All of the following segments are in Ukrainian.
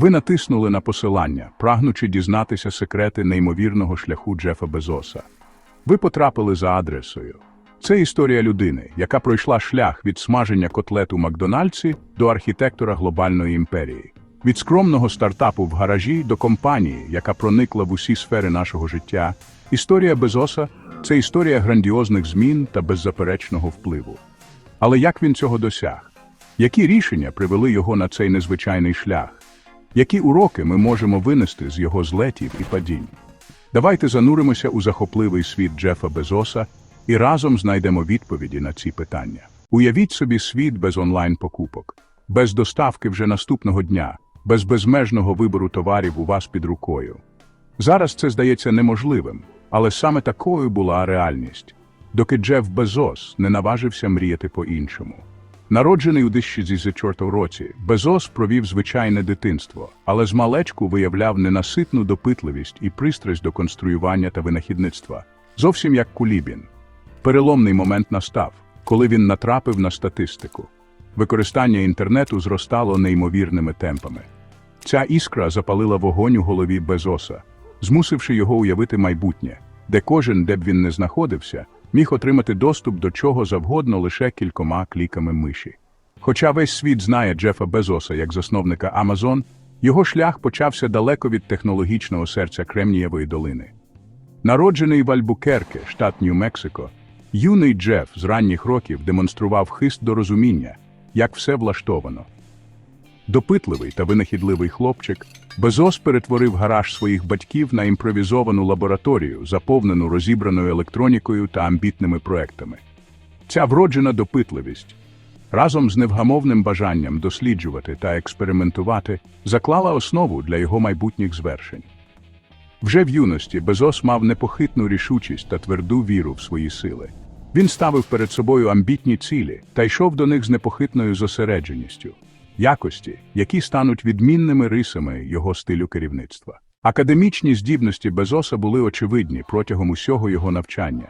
Ви натиснули на посилання, прагнучи дізнатися секрети неймовірного шляху Джефа Безоса. Ви потрапили за адресою. Це історія людини, яка пройшла шлях від смаження котлет у Макдональдсі до архітектора глобальної імперії. Від скромного стартапу в гаражі до компанії, яка проникла в усі сфери нашого життя. Історія Безоса це історія грандіозних змін та беззаперечного впливу. Але як він цього досяг? Які рішення привели його на цей незвичайний шлях? Які уроки ми можемо винести з його злетів і падінь? Давайте зануримося у захопливий світ Джефа Безоса і разом знайдемо відповіді на ці питання. Уявіть собі світ без онлайн-покупок, без доставки вже наступного дня, без безмежного вибору товарів у вас під рукою. Зараз це здається неможливим, але саме такою була реальність, доки Джеф Безос не наважився мріяти по-іншому. Народжений у 2004 році, Безос провів звичайне дитинство, але з малечку виявляв ненаситну допитливість і пристрасть до конструювання та винахідництва, зовсім як Кулібін. Переломний момент настав, коли він натрапив на статистику. Використання інтернету зростало неймовірними темпами. Ця іскра запалила вогонь у голові Безоса, змусивши його уявити майбутнє, де кожен, де б він не знаходився, міг отримати доступ до чого завгодно лише кількома кліками миші. Хоча весь світ знає Джефа Безоса як засновника Amazon, його шлях почався далеко від технологічного серця Кремнієвої долини. Народжений в Альбукерке, штат Нью-Мексико, юний Джеф з ранніх років демонстрував хист до розуміння, як все влаштовано. Допитливий та винахідливий хлопчик, Безос перетворив гараж своїх батьків на імпровізовану лабораторію, заповнену розібраною електронікою та амбітними проектами. Ця вроджена допитливість разом з невгамовним бажанням досліджувати та експериментувати заклала основу для його майбутніх звершень. Вже в юності Безос мав непохитну рішучість та тверду віру в свої сили. Він ставив перед собою амбітні цілі та йшов до них з непохитною зосередженістю, якості, які стануть відмінними рисами його стилю керівництва. Академічні здібності Безоса були очевидні протягом усього його навчання.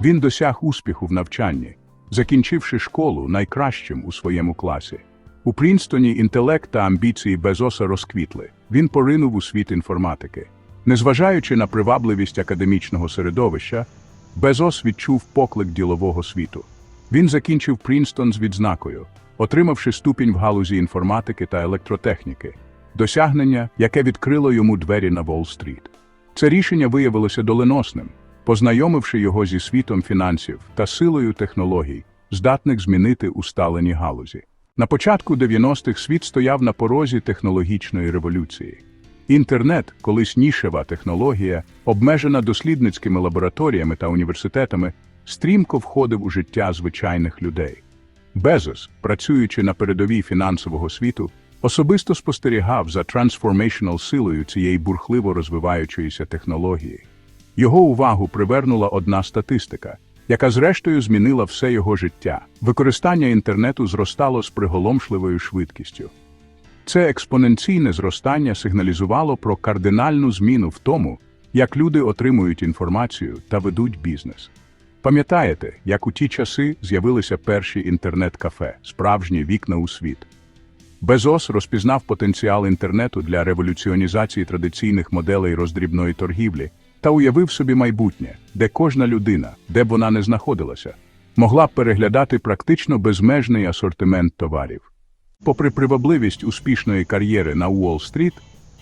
Він досяг успіху в навчанні, закінчивши школу найкращим у своєму класі. У Прінстоні інтелект та амбіції Безоса розквітли. Він поринув у світ інформатики. Незважаючи на привабливість академічного середовища, Безос відчув поклик ділового світу. Він закінчив Прінстон з відзнакою, отримавши ступінь в галузі інформатики та електротехніки, досягнення, яке відкрило йому двері на Уолл-стріт. Це рішення виявилося доленосним, познайомивши його зі світом фінансів та силою технологій, здатних змінити усталені галузі. На початку 90-х світ стояв на порозі технологічної революції. Інтернет, колись нішева технологія, обмежена дослідницькими лабораторіями та університетами, стрімко входив у життя звичайних людей. Безос, працюючи на передовій фінансового світу, особисто спостерігав за трансформейшнл силою цієї бурхливо розвиваючоїся технології. Його увагу привернула одна статистика, яка зрештою змінила все його життя. Використання інтернету зростало з приголомшливою швидкістю. Це експоненційне зростання сигналізувало про кардинальну зміну в тому, як люди отримують інформацію та ведуть бізнес. Пам'ятаєте, як у ті часи з'явилися перші інтернет-кафе, справжні вікна у світ? Безос розпізнав потенціал інтернету для революціонізації традиційних моделей роздрібної торгівлі та уявив собі майбутнє, де кожна людина, де б вона не знаходилася, могла б переглядати практично безмежний асортимент товарів. Попри привабливість успішної кар'єри на Уолл-стріт,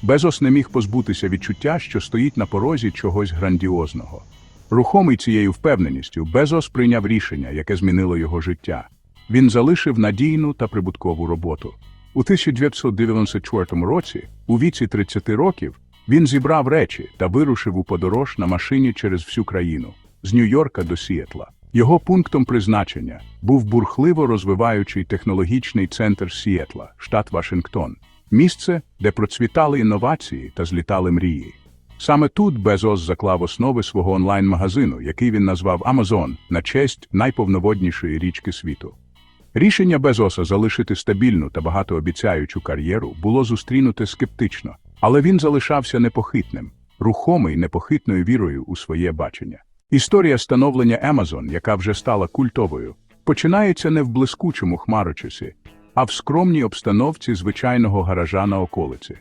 Безос не міг позбутися відчуття, що стоїть на порозі чогось грандіозного. Рухомий цією впевненістю, Безос прийняв рішення, яке змінило його життя. Він залишив надійну та прибуткову роботу. У 1994 році, у віці 30 років, він зібрав речі та вирушив у подорож на машині через всю країну з Нью-Йорка до Сіетла. Його пунктом призначення був бурхливо розвиваючий технологічний центр Сіетла, штат Вашингтон, місце, де процвітали інновації та злітали мрії. Саме тут Безос заклав основи свого онлайн-магазину, який він назвав Amazon, на честь найповноводнішої річки світу. Рішення Безоса залишити стабільну та багатообіцяючу кар'єру було зустрінуте скептично, але він залишався непохитним, рухомий непохитною вірою у своє бачення. Історія становлення Amazon, яка вже стала культовою, починається не в блискучому хмарочисі, а в скромній обстановці звичайного гаража на околиці.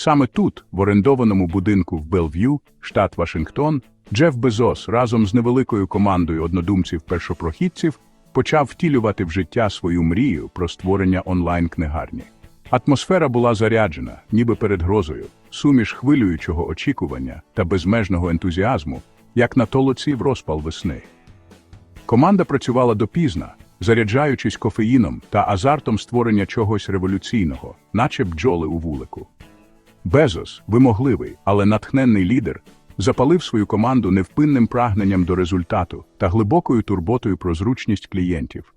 Саме тут, в орендованому будинку в Белв'ю, штат Вашингтон, Джеф Безос разом з невеликою командою однодумців-першопрохідців почав втілювати в життя свою мрію про створення онлайн-книгарні. Атмосфера була заряджена, ніби перед грозою, суміш хвилюючого очікування та безмежного ентузіазму, як на толоці в розпал весни. Команда працювала допізна, заряджаючись кофеїном та азартом створення чогось революційного, наче бджоли у вулику. Безос, вимогливий, але натхненний лідер, запалив свою команду невпинним прагненням до результату та глибокою турботою про зручність клієнтів.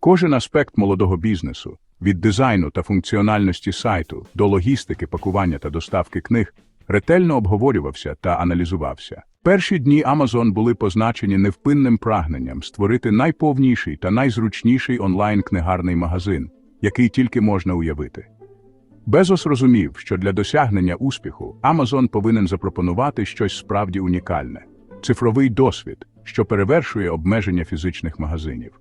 Кожен аспект молодого бізнесу, від дизайну та функціональності сайту до логістики, пакування та доставки книг, ретельно обговорювався та аналізувався. Перші дні Amazon були позначені невпинним прагненням створити найповніший та найзручніший онлайн-книгарний магазин, який тільки можна уявити. Безос розумів, що для досягнення успіху Amazon повинен запропонувати щось справді унікальне цифровий досвід, що перевершує обмеження фізичних магазинів.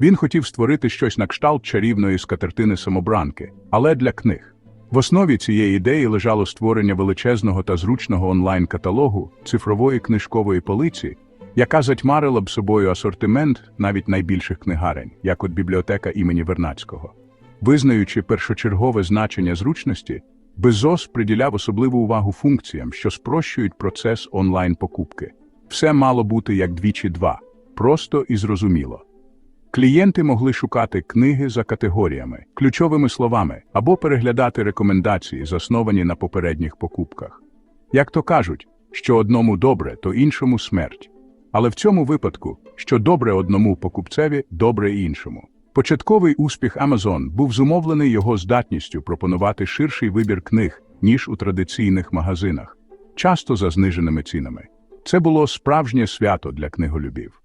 Він хотів створити щось на кшталт чарівної скатертини самобранки, але для книг. В основі цієї ідеї лежало створення величезного та зручного онлайн-каталогу цифрової книжкової полиці, яка затьмарила б собою асортимент навіть найбільших книгарень, як от бібліотека імені Вернацького. Визнаючи першочергове значення зручності, Безос приділяв особливу увагу функціям, що спрощують процес онлайн-покупки. Все мало бути як двічі два, просто і зрозуміло. Клієнти могли шукати книги за категоріями, ключовими словами або переглядати рекомендації, засновані на попередніх покупках. Як то кажуть, що одному добре, то іншому смерть. Але в цьому випадку, що добре одному покупцеві, добре іншому. Початковий успіх Amazon був зумовлений його здатністю пропонувати ширший вибір книг, ніж у традиційних магазинах, часто за зниженими цінами. Це було справжнє свято для книголюбів.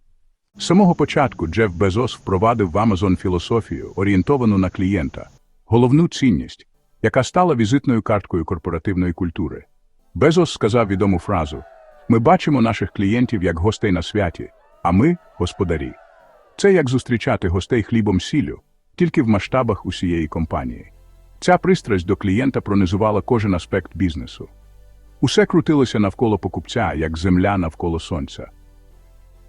З самого початку Джеф Безос впровадив в Amazon філософію, орієнтовану на клієнта, головну цінність, яка стала візитною карткою корпоративної культури. Безос сказав відому фразу: Ми бачимо наших клієнтів як гостей на святі, а ми господарі. Це як зустрічати гостей хлібом сіллю, тільки в масштабах усієї компанії. Ця пристрасть до клієнта пронизувала кожен аспект бізнесу. Усе крутилося навколо покупця, як земля навколо сонця.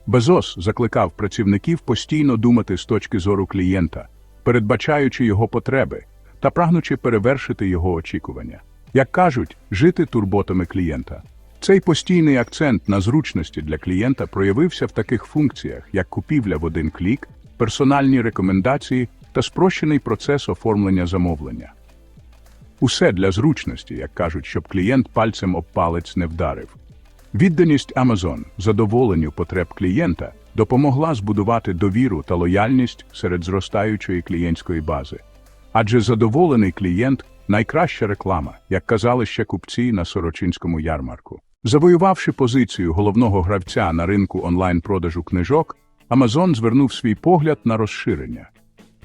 Безос закликав працівників постійно думати з точки зору клієнта, передбачаючи його потреби та прагнучи перевершити його очікування. Як кажуть, жити турботами клієнта. Цей постійний акцент на зручності для клієнта проявився в таких функціях, як купівля в один клік, персональні рекомендації та спрощений процес оформлення замовлення. Усе для зручності, як кажуть, щоб клієнт пальцем об палець не вдарив. Відданість Amazon задоволенню потреб клієнта допомогла збудувати довіру та лояльність серед зростаючої клієнтської бази. Адже задоволений клієнт найкраща реклама, як казали ще купці на Сорочинському ярмарку. Завоювавши позицію головного гравця на ринку онлайн-продажу книжок, Amazon звернув свій погляд на розширення.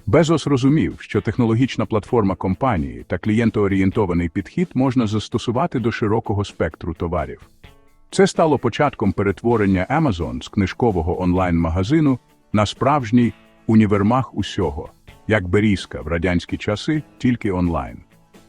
Безос розумів, що технологічна платформа компанії та клієнтоорієнтований підхід можна застосувати до широкого спектру товарів. Це стало початком перетворення Amazon з книжкового онлайн-магазину на справжній універмаг усього, як Берізка в радянські часи, тільки онлайн.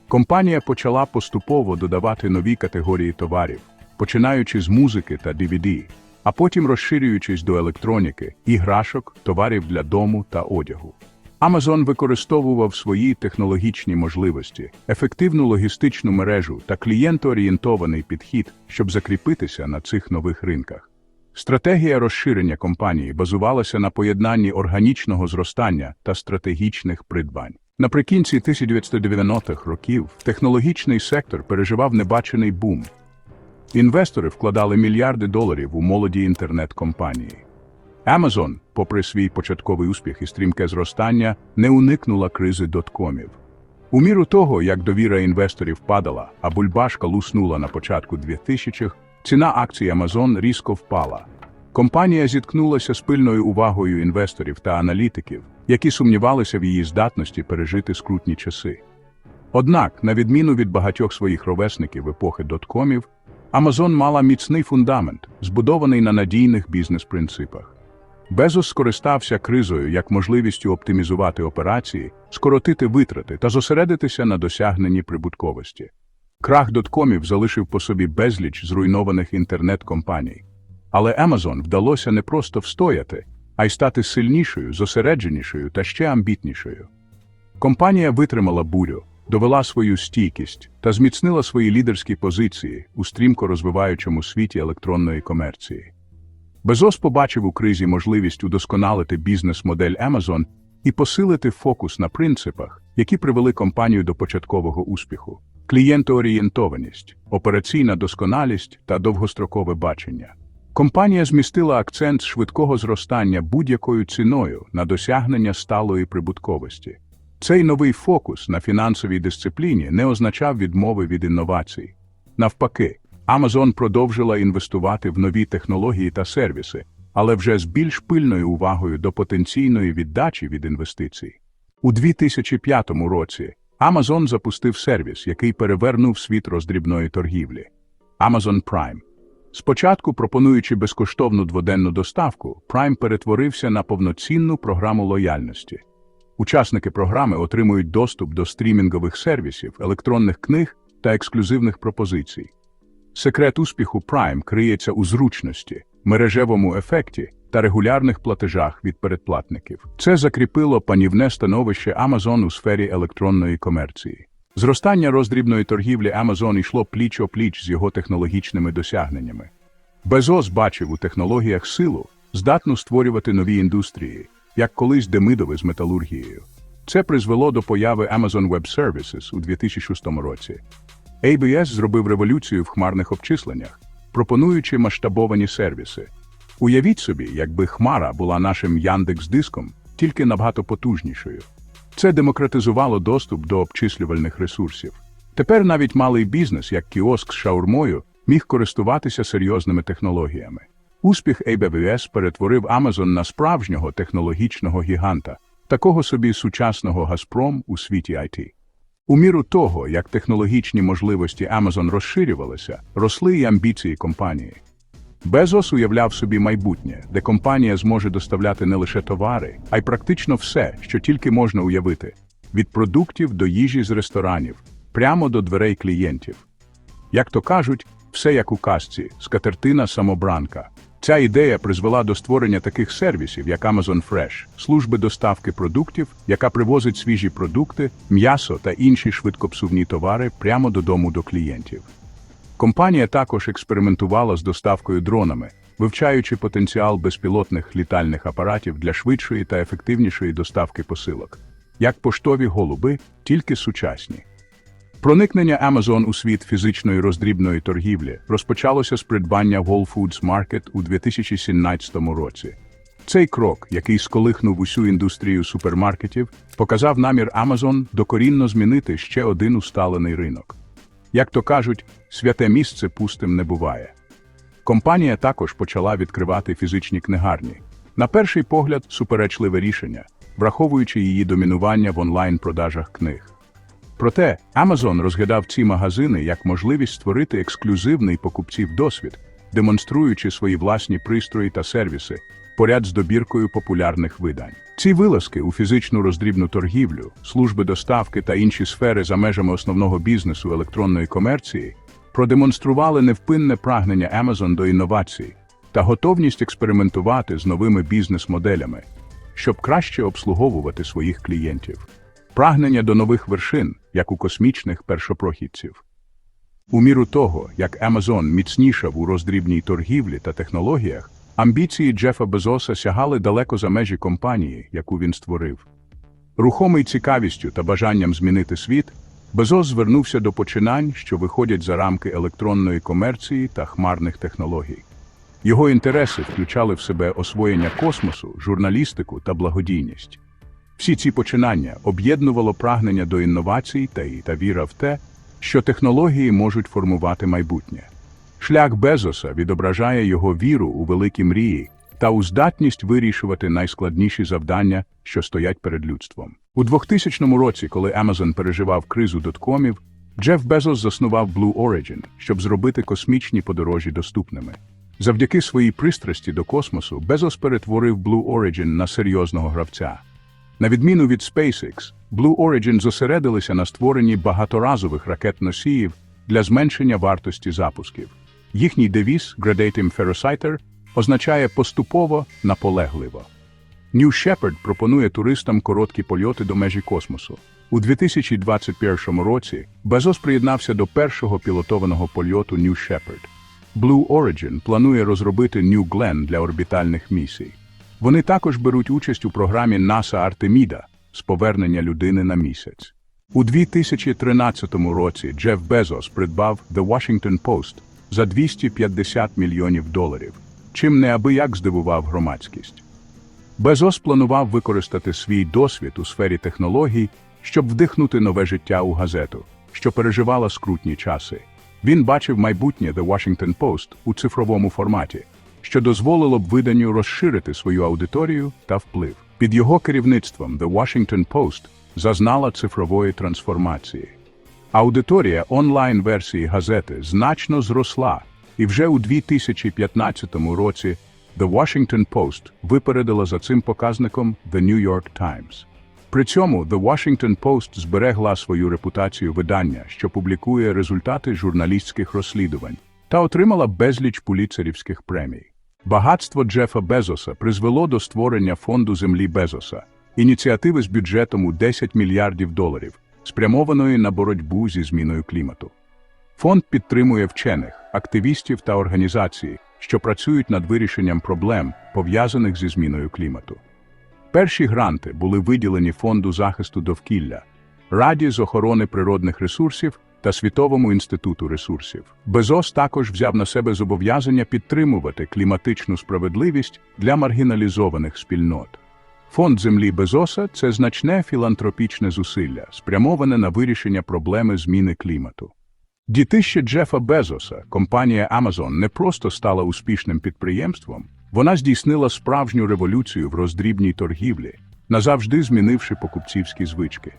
Компанія почала поступово додавати нові категорії товарів, починаючи з музики та DVD, а потім розширюючись до електроніки, іграшок, товарів для дому та одягу. Amazon використовував свої технологічні можливості, ефективну логістичну мережу та клієнтоорієнтований підхід, щоб закріпитися на цих нових ринках. Стратегія розширення компанії базувалася на поєднанні органічного зростання та стратегічних придбань. Наприкінці 1990-х років технологічний сектор переживав небачений бум. Інвестори вкладали мільярди доларів у молоді інтернет-компанії. Amazon, попри свій початковий успіх і стрімке зростання, не уникнула кризи доткомів. У міру того, як довіра інвесторів падала, а бульбашка луснула на початку 2000-х, ціна акцій Amazon різко впала. Компанія зіткнулася з пильною увагою інвесторів та аналітиків, які сумнівалися в її здатності пережити скрутні часи. Однак, на відміну від багатьох своїх ровесників епохи доткомів, Amazon мала міцний фундамент, збудований на надійних бізнес-принципах. Безос скористався кризою як можливістю оптимізувати операції, скоротити витрати та зосередитися на досягненні прибутковості. Крах доткомів залишив по собі безліч зруйнованих інтернет-компаній. Але Amazon вдалося не просто встояти, а й стати сильнішою, зосередженішою та ще амбітнішою. Компанія витримала бурю, довела свою стійкість та зміцнила свої лідерські позиції у стрімко розвиваючому світі електронної комерції. Безос побачив у кризі можливість удосконалити бізнес-модель Amazon і посилити фокус на принципах, які привели компанію до початкового успіху: клієнтоорієнтованість, операційна досконалість та довгострокове бачення. Компанія змістила акцент швидкого зростання будь-якою ціною на досягнення сталої прибутковості. Цей новий фокус на фінансовій дисципліні не означав відмови від інновацій. Навпаки, Amazon продовжила інвестувати в нові технології та сервіси, але вже з більш пильною увагою до потенційної віддачі від інвестицій. У 2005 році Amazon запустив сервіс, який перевернув світ роздрібної торгівлі – Amazon Prime. Спочатку, пропонуючи безкоштовну дводенну доставку, Prime перетворився на повноцінну програму лояльності. Учасники програми отримують доступ до стрімінгових сервісів, електронних книг та ексклюзивних пропозицій. Секрет успіху Prime криється у зручності, мережевому ефекті та регулярних платежах від передплатників. Це закріпило панівне становище Amazon у сфері електронної комерції. Зростання роздрібної торгівлі Amazon йшло пліч-о-пліч з його технологічними досягненнями. Безос бачив у технологіях силу, здатну створювати нові індустрії, як колись Демидови з металургією. Це призвело до появи Amazon Web Services у 2006 році. ABS зробив революцію в хмарних обчисленнях, пропонуючи масштабовані сервіси. Уявіть собі, якби Хмара була нашим Яндекс-диском, тільки набагато потужнішою. Це демократизувало доступ до обчислювальних ресурсів. Тепер навіть малий бізнес, як кіоск з шаурмою, міг користуватися серйозними технологіями. Успіх AWS перетворив Amazon на справжнього технологічного гіганта, такого собі сучасного Газпром у світі IT. У міру того, як технологічні можливості Amazon розширювалися, росли й амбіції компанії. Безос уявляв собі майбутнє, де компанія зможе доставляти не лише товари, а й практично все, що тільки можна уявити від продуктів до їжі з ресторанів, прямо до дверей клієнтів. Як то кажуть, все як у казці, скатертина самобранка. Ця ідея призвела до створення таких сервісів, як Amazon Fresh, служби доставки продуктів, яка привозить свіжі продукти, м'ясо та інші швидкопсувні товари прямо додому до клієнтів. Компанія також експериментувала з доставкою дронами, вивчаючи потенціал безпілотних літальних апаратів для швидшої та ефективнішої доставки посилок, як поштові голуби, тільки сучасні. Проникнення Amazon у світ фізичної роздрібної торгівлі розпочалося з придбання Whole Foods Market у 2017 році. Цей крок, який сколихнув усю індустрію супермаркетів, показав намір Amazon докорінно змінити ще один усталений ринок. Як то кажуть, святе місце пустим не буває. Компанія також почала відкривати фізичні книгарні. На перший погляд, суперечливе рішення, враховуючи її домінування в онлайн-продажах книг. Проте Amazon розглядав ці магазини як можливість створити ексклюзивний покупців досвід, демонструючи свої власні пристрої та сервіси поряд з добіркою популярних видань. Ці вилазки у фізичну роздрібну торгівлю, служби доставки та інші сфери за межами основного бізнесу електронної комерції продемонстрували невпинне прагнення Amazon до інновацій та готовність експериментувати з новими бізнес-моделями, щоб краще обслуговувати своїх клієнтів. Прагнення до нових вершин, як у космічних першопрохідців. У міру того, як Amazon міцнішав у роздрібній торгівлі та технологіях, амбіції Джефа Безоса сягали далеко за межі компанії, яку він створив. Рухомий цікавістю та бажанням змінити світ, Безос звернувся до починань, що виходять за рамки електронної комерції та хмарних технологій. Його інтереси включали в себе освоєння космосу, журналістику та благодійність. Всі ці починання об'єднувало прагнення до інновацій та, та віра в те, що технології можуть формувати майбутнє. Шлях Безоса відображає його віру у великі мрії та у здатність вирішувати найскладніші завдання, що стоять перед людством. У 2000 році, коли Amazon переживав кризу доткомів, Джеф Безос заснував Blue Origin, щоб зробити космічні подорожі доступними. Завдяки своїй пристрасті до космосу, Безос перетворив Blue Origin на серйозного гравця. На відміну від SpaceX, Blue Origin зосередилися на створенні багаторазових ракет-носіїв для зменшення вартості запусків. Їхній девіз Gradatim Ferociter означає поступово наполегливо. New Shepard пропонує туристам короткі польоти до межі космосу. У 2021 році Безос приєднався до першого пілотованого польоту New Shepard. Blue Origin планує розробити New Glenn для орбітальних місій. Вони також беруть участь у програмі NASA Артеміда з повернення людини на місяць. У 2013 році Джеф Безос придбав The Washington Post за 250 мільйонів доларів, чим неабияк здивував громадськість. Безос планував використати свій досвід у сфері технологій, щоб вдихнути нове життя у газету, що переживала скрутні часи. Він бачив майбутнє The Washington Post у цифровому форматі, що дозволило б виданню розширити свою аудиторію та вплив. Під його керівництвом The Washington Post зазнала цифрової трансформації. Аудиторія онлайн-версії газети значно зросла, і вже у 2015 році The Washington Post випередила за цим показником The New York Times. При цьому The Washington Post зберегла свою репутацію видання, що публікує результати журналістських розслідувань, та отримала безліч пуліцерівських премій. Багатство Джефа Безоса призвело до створення фонду землі Безоса, ініціативи з бюджетом у 10 мільярдів доларів, спрямованої на боротьбу зі зміною клімату. Фонд підтримує вчених, активістів та організації, що працюють над вирішенням проблем, пов'язаних зі зміною клімату. Перші гранти були виділені Фонду захисту довкілля, Раді з охорони природних ресурсів та Світовому інституту ресурсів. Безос також взяв на себе зобов'язання підтримувати кліматичну справедливість для маргіналізованих спільнот. Фонд землі Безоса це значне філантропічне зусилля, спрямоване на вирішення проблеми зміни клімату. Дітище Джефа Безоса, компанія Amazon, не просто стала успішним підприємством, вона здійснила справжню революцію в роздрібній торгівлі, назавжди змінивши покупцівські звички.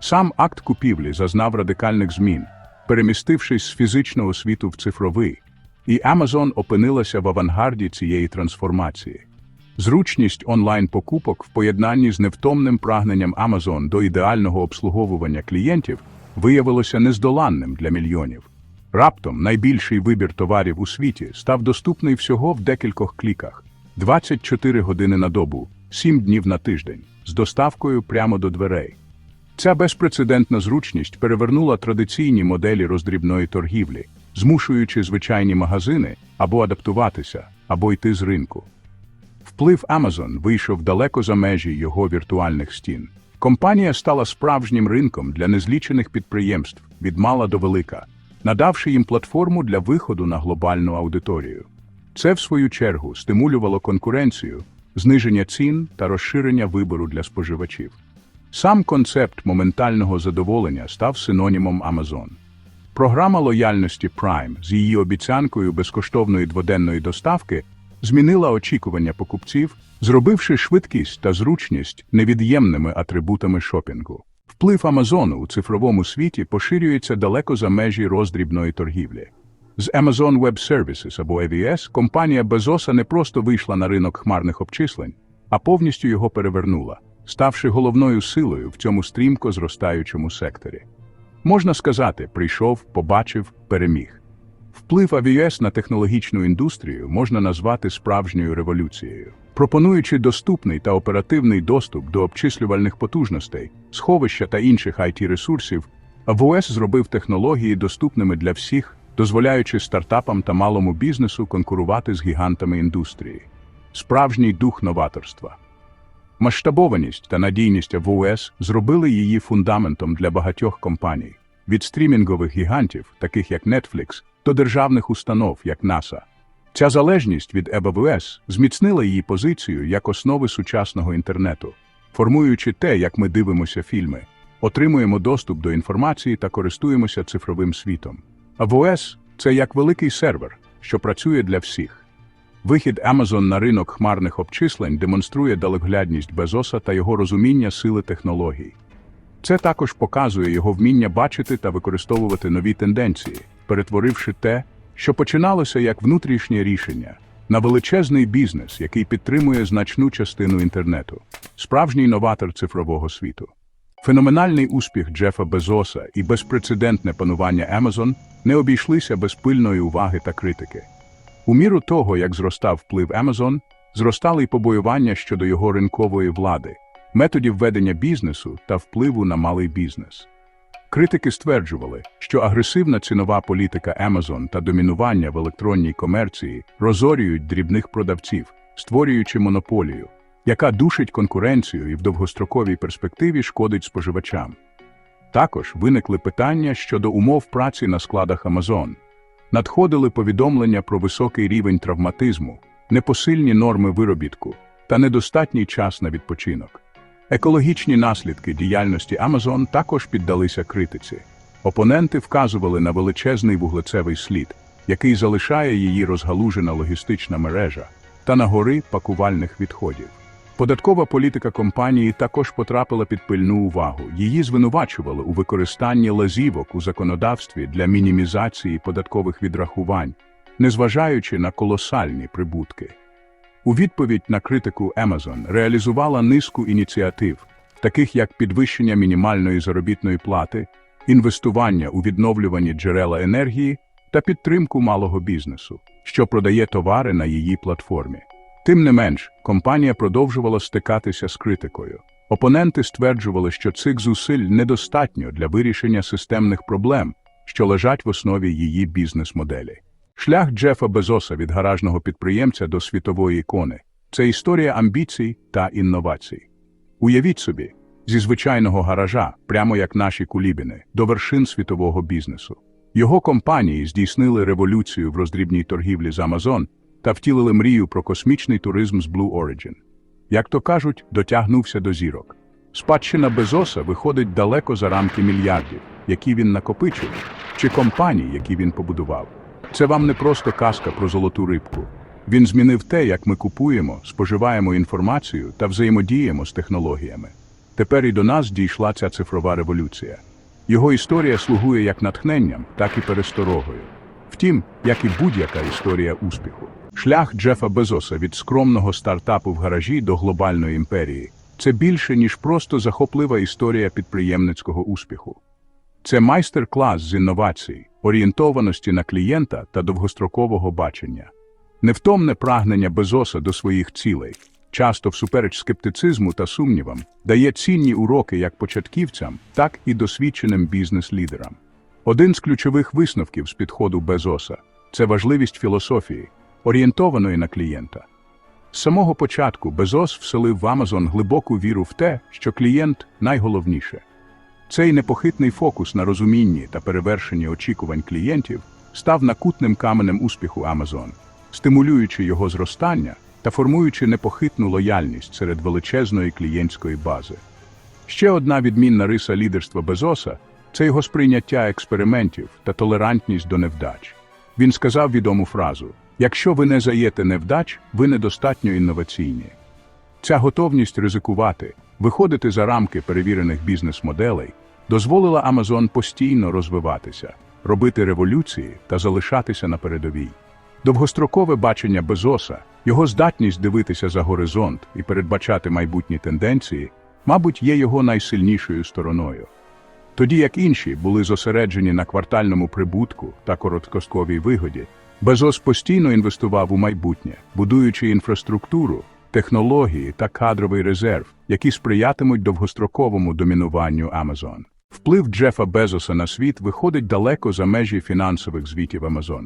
Сам акт купівлі зазнав радикальних змін, перемістившись з фізичного світу в цифровий, і Amazon опинилася в авангарді цієї трансформації. Зручність онлайн-покупок в поєднанні з невтомним прагненням Amazon до ідеального обслуговування клієнтів виявилося нездоланним для мільйонів. Раптом найбільший вибір товарів у світі став доступний всього в декількох кліках: 24 години на добу, 7 днів на тиждень, з доставкою прямо до дверей. Ця безпрецедентна зручність перевернула традиційні моделі роздрібної торгівлі, змушуючи звичайні магазини або адаптуватися, або йти з ринку. Вплив Amazon вийшов далеко за межі його віртуальних стін. Компанія стала справжнім ринком для незлічених підприємств від мала до велика, надавши їм платформу для виходу на глобальну аудиторію. Це, в свою чергу, стимулювало конкуренцію, зниження цін та розширення вибору для споживачів. Сам концепт моментального задоволення став синонімом Amazon. Програма лояльності Prime з її обіцянкою безкоштовної дводенної доставки змінила очікування покупців, зробивши швидкість та зручність невід'ємними атрибутами шопінгу. Вплив Амазону у цифровому світі поширюється далеко за межі роздрібної торгівлі. З Amazon Web Services або AWS компанія Безоса не просто вийшла на ринок хмарних обчислень, а повністю його перевернула, ставши головною силою в цьому стрімко зростаючому секторі. Можна сказати, прийшов, побачив, переміг. Вплив AWS на технологічну індустрію можна назвати справжньою революцією. Пропонуючи доступний та оперативний доступ до обчислювальних потужностей, сховища та інших IT-ресурсів, AWS зробив технології доступними для всіх, дозволяючи стартапам та малому бізнесу конкурувати з гігантами індустрії. Справжній дух новаторства. Масштабованість та надійність AWS зробили її фундаментом для багатьох компаній, від стрімінгових гігантів, таких як Netflix, до державних установ, як NASA. Ця залежність від AWS зміцнила її позицію як основи сучасного інтернету, формуючи те, як ми дивимося фільми, отримуємо доступ до інформації та користуємося цифровим світом. AWS – це як великий сервер, що працює для всіх. Вихід Amazon на ринок хмарних обчислень демонструє далекоглядність Безоса та його розуміння сили технологій. Це також показує його вміння бачити та використовувати нові тенденції, перетворивши те, що починалося як внутрішнє рішення, на величезний бізнес, який підтримує значну частину інтернету, справжній новатор цифрового світу. Феноменальний успіх Джефа Безоса і безпрецедентне панування Amazon не обійшлися без пильної уваги та критики. У міру того, як зростав вплив Amazon, зростали й побоювання щодо його ринкової влади, методів ведення бізнесу та впливу на малий бізнес. Критики стверджували, що агресивна цінова політика Amazon та домінування в електронній комерції розорюють дрібних продавців, створюючи монополію, яка душить конкуренцію і в довгостроковій перспективі шкодить споживачам. Також виникли питання щодо умов праці на складах Amazon. Надходили повідомлення про високий рівень травматизму, непосильні норми виробітку та недостатній час на відпочинок. Екологічні наслідки діяльності Amazon також піддалися критиці. Опоненти вказували на величезний вуглецевий слід, який залишає її розгалужена логістична мережа, та на гори пакувальних відходів. Податкова політика компанії також потрапила під пильну увагу. Її звинувачували у використанні лазівок у законодавстві для мінімізації податкових відрахувань, незважаючи на колосальні прибутки. У відповідь на критику Amazon реалізувала низку ініціатив, таких як підвищення мінімальної заробітної плати, інвестування у відновлювані джерела енергії та підтримку малого бізнесу, що продає товари на її платформі. Тим не менш, компанія продовжувала стикатися з критикою. Опоненти стверджували, що цих зусиль недостатньо для вирішення системних проблем, що лежать в основі її бізнес-моделі. Шлях Джефа Безоса від гаражного підприємця до світової ікони це історія амбіцій та інновацій. Уявіть собі, зі звичайного гаража, прямо як наші кулібіни, до вершин світового бізнесу. Його компанії здійснили революцію в роздрібній торгівлі з Amazon та втілили мрію про космічний туризм з Blue Origin. Як то кажуть, дотягнувся до зірок. Спадщина Безоса виходить далеко за рамки мільярдів, які він накопичив, чи компаній, які він побудував. Це вам не просто казка про золоту рибку. Він змінив те, як ми купуємо, споживаємо інформацію та взаємодіємо з технологіями. Тепер і до нас дійшла ця цифрова революція. Його історія слугує як натхненням, так і пересторогою. Втім, як і будь-яка історія успіху. Шлях Джефа Безоса від скромного стартапу в гаражі до глобальної імперії це більше, ніж просто захоплива історія підприємницького успіху. Це майстер-клас з інновацій, орієнтованості на клієнта та довгострокового бачення. Невтомне прагнення Безоса до своїх цілей, часто всупереч скептицизму та сумнівам, дає цінні уроки як початківцям, так і досвідченим бізнес-лідерам. Один з ключових висновків з підходу Безоса це важливість філософії, орієнтованої на клієнта. З самого початку Безос вселив в Amazon глибоку віру в те, що клієнт найголовніше. Цей непохитний фокус на розумінні та перевершенні очікувань клієнтів став накутним каменем успіху Amazon, стимулюючи його зростання та формуючи непохитну лояльність серед величезної клієнтської бази. Ще одна відмінна риса лідерства Безоса це його сприйняття експериментів та толерантність до невдач. Він сказав відому фразу: якщо ви не заєте невдач, ви недостатньо інноваційні. Ця готовність ризикувати, виходити за рамки перевірених бізнес-моделей, дозволила Amazon постійно розвиватися, робити революції та залишатися на передовій. Довгострокове бачення Безоса, його здатність дивитися за горизонт і передбачати майбутні тенденції, мабуть, є його найсильнішою стороною. Тоді як інші були зосереджені на квартальному прибутку та короткостковій вигоді, Безос постійно інвестував у майбутнє, будуючи інфраструктуру, технології та кадровий резерв, які сприятимуть довгостроковому домінуванню Amazon. Вплив Джефа Безоса на світ виходить далеко за межі фінансових звітів Amazon.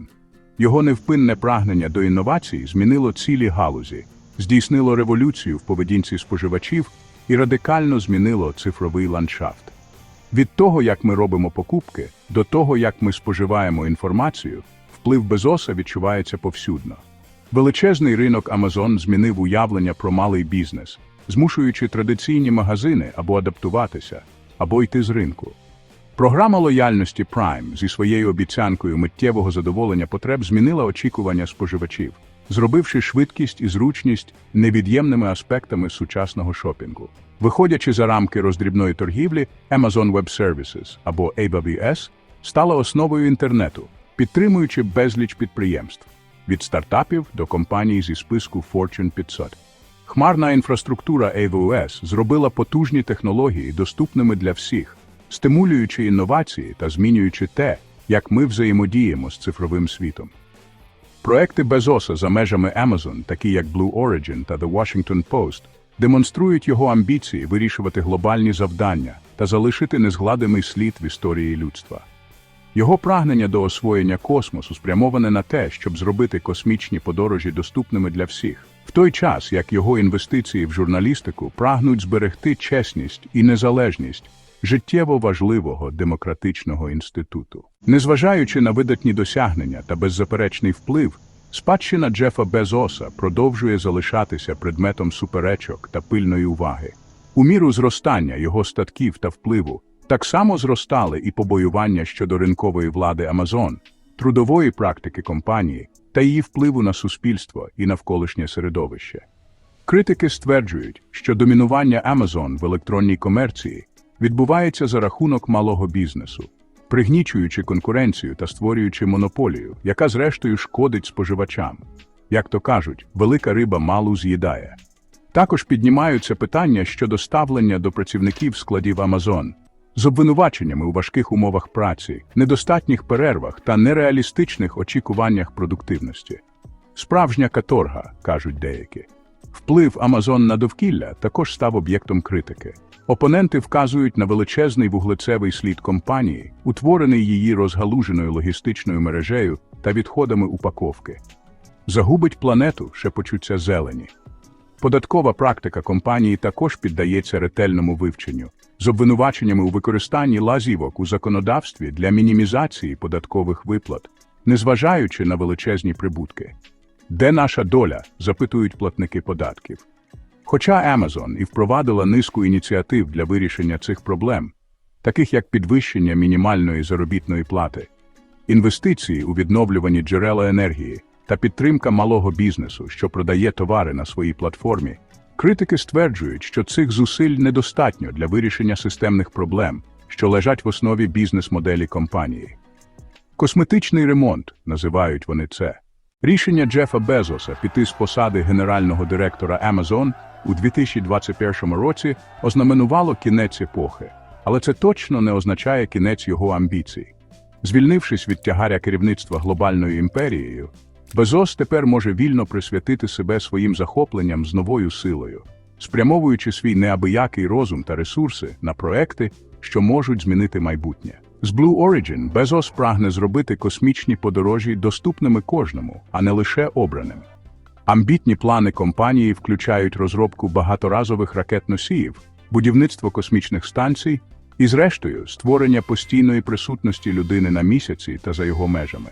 Його невпинне прагнення до інновацій змінило цілі галузі, здійснило революцію в поведінці споживачів і радикально змінило цифровий ландшафт. Від того, як ми робимо покупки, до того, як ми споживаємо інформацію, вплив Безоса відчувається повсюдно. Величезний ринок Amazon змінив уявлення про малий бізнес, змушуючи традиційні магазини або адаптуватися, або йти з ринку. Програма лояльності Prime зі своєю обіцянкою миттєвого задоволення потреб змінила очікування споживачів, зробивши швидкість і зручність невід'ємними аспектами сучасного шопінгу. Виходячи за рамки роздрібної торгівлі, Amazon Web Services або AWS стала основою інтернету, підтримуючи безліч підприємств від стартапів до компаній зі списку Fortune 500. Хмарна інфраструктура AWS зробила потужні технології доступними для всіх, стимулюючи інновації та змінюючи те, як ми взаємодіємо з цифровим світом. Проекти Безоса за межами Amazon, такі як Blue Origin та The Washington Post, демонструють його амбіції вирішувати глобальні завдання та залишити незгладимий слід в історії людства. Його прагнення до освоєння космосу спрямоване на те, щоб зробити космічні подорожі доступними для всіх, в той час як його інвестиції в журналістику прагнуть зберегти чесність і незалежність життєво важливого демократичного інституту. Незважаючи на видатні досягнення та беззаперечний вплив, спадщина Джефа Безоса продовжує залишатися предметом суперечок та пильної уваги. У міру зростання його статків та впливу так само зростали і побоювання щодо ринкової влади Амазон, трудової практики компанії та її впливу на суспільство і навколишнє середовище. Критики стверджують, що домінування Amazon в електронній комерції відбувається за рахунок малого бізнесу, пригнічуючи конкуренцію та створюючи монополію, яка зрештою шкодить споживачам. Як то кажуть, велика риба малу з'їдає. Також піднімаються питання щодо ставлення до працівників складів Amazon з обвинуваченнями у важких умовах праці, недостатніх перервах та нереалістичних очікуваннях продуктивності. Справжня каторга, кажуть деякі. Вплив Амазон на довкілля також став об'єктом критики. Опоненти вказують на величезний вуглецевий слід компанії, утворений її розгалуженою логістичною мережею та відходами упаковки. Загубить планету, шепочуться зелені. Податкова практика компанії також піддається ретельному вивченню з обвинуваченнями у використанні лазівок у законодавстві для мінімізації податкових виплат, незважаючи на величезні прибутки. Де наша доля? запитують платники податків. Хоча Amazon і впровадила низку ініціатив для вирішення цих проблем, таких як підвищення мінімальної заробітної плати, інвестиції у відновлювані джерела енергії та підтримка малого бізнесу, що продає товари на своїй платформі, критики стверджують, що цих зусиль недостатньо для вирішення системних проблем, що лежать в основі бізнес-моделі компанії. Косметичний ремонт називають вони це. Рішення Джефа Безоса піти з посади генерального директора Amazon у 2021 році ознаменувало кінець епохи, але це точно не означає кінець його амбіцій. Звільнившись від тягаря керівництва глобальною імперією, Безос тепер може вільно присвятити себе своїм захопленням з новою силою, спрямовуючи свій неабиякий розум та ресурси на проекти, що можуть змінити майбутнє. З Blue Origin Безос прагне зробити космічні подорожі доступними кожному, а не лише обраним. Амбітні плани компанії включають розробку багаторазових ракет-носіїв, будівництво космічних станцій і, зрештою, створення постійної присутності людини на місяці та за його межами.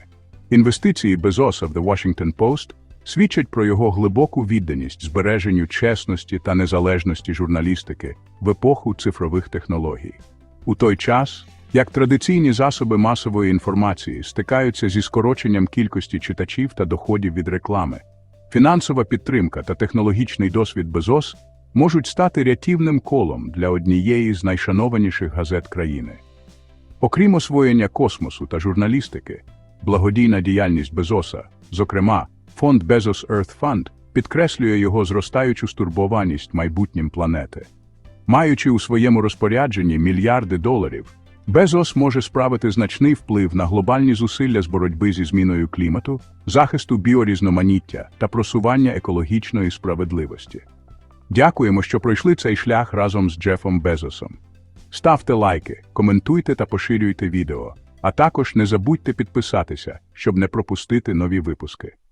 Інвестиції Безоса в The Washington Post свідчать про його глибоку відданість збереженню чесності та незалежності журналістики в епоху цифрових технологій. У той час, як традиційні засоби масової інформації стикаються зі скороченням кількості читачів та доходів від реклами, фінансова підтримка та технологічний досвід Безос можуть стати рятівним колом для однієї з найшанованіших газет країни. Окрім освоєння космосу та журналістики, благодійна діяльність Безоса, зокрема, фонд Bezos Earth Fund, підкреслює його зростаючу стурбованість майбутнім планети. Маючи у своєму розпорядженні мільярди доларів, Безос може справити значний вплив на глобальні зусилля з боротьби зі зміною клімату, захисту біорізноманіття та просування екологічної справедливості. Дякуємо, що пройшли цей шлях разом з Джефом Безосом. Ставте лайки, коментуйте та поширюйте відео, а також не забудьте підписатися, щоб не пропустити нові випуски.